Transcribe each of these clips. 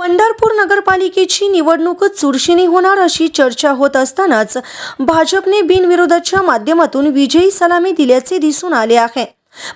पंढरपूर नगरपालिकेची निवडणूक चुरशीने होणार अशी चर्चा होत असतानाच भाजपने बिनविरोधाच्या माध्यमातून विजयी सलामी दिल्याचे दिसून आले आहे.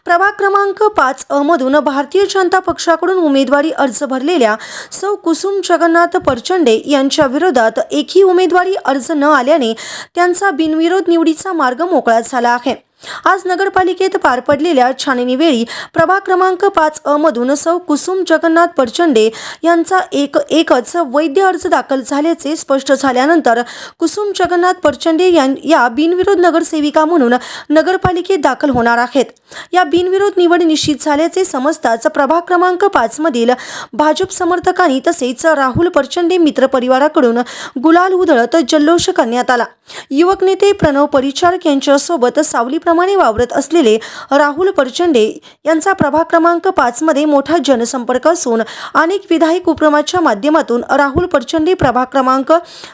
प्रभाग क्रमांक पाच अमधून मधून भारतीय जनता पक्षाकडून उमेदवारी अर्ज भरलेल्या सौ कुसुम जगन्नाथ परचंडे यांच्या विरोधात एकही उमेदवारी अर्ज न आल्याने त्यांचा बिनविरोध निवडीचा मार्ग मोकळा झाला आहे. आज नगरपालिकेत पार पडलेल्या छाननीवेळी प्रभाग क्रमांक पाच अ मधून सौ कुसुम जगन्नाथ परचंडे यांचा एक एकच वैद्य अर्ज दाखल झाल्याचे स्पष्ट झाल्यानंतर कुसुम जगन्नाथ परचंडे यां या बिनविरोध नगरसेविका म्हणून नगरपालिकेत दाखल होणार आहेत. या बिनविरोध निवड निश्चित झाल्याचे समजताच प्रभाग क्रमांक पाच मधील भाजप समर्थकांनी तसेच राहुल परचंडे मित्रपरिवाराकडून गुलाल उधळत जल्लोष करण्यात आला. युवक नेते प्रणव परिचारक यांच्यासोबत सावलीप्रमाणे वावरत असलेले राहुल परचंडे यांचा प्रभाग क्रमांक पाचमध्ये मोठा जनसंपर्क असून अनेक विधायक उपक्रमाच्या माध्यमातून राहुल परचंडे प्रभाग क्रमांक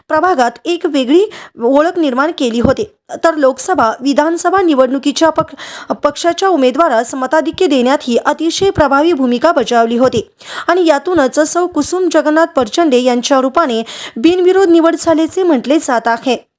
प्रभागात एक वेगळी ओळख निर्माण केली होती. तर लोकसभा विधानसभा निवडणुकीच्या पक पक्षाच्या उमेदवारास मताधिक्य देण्यातही अतिशय प्रभावी भूमिका बजावली होती. आणि यातूनच सौ कुसुम जगन्नाथ परचंडे यांच्या रूपाने बिनविरोध निवड झाल्याचे म्हटले जात आहे.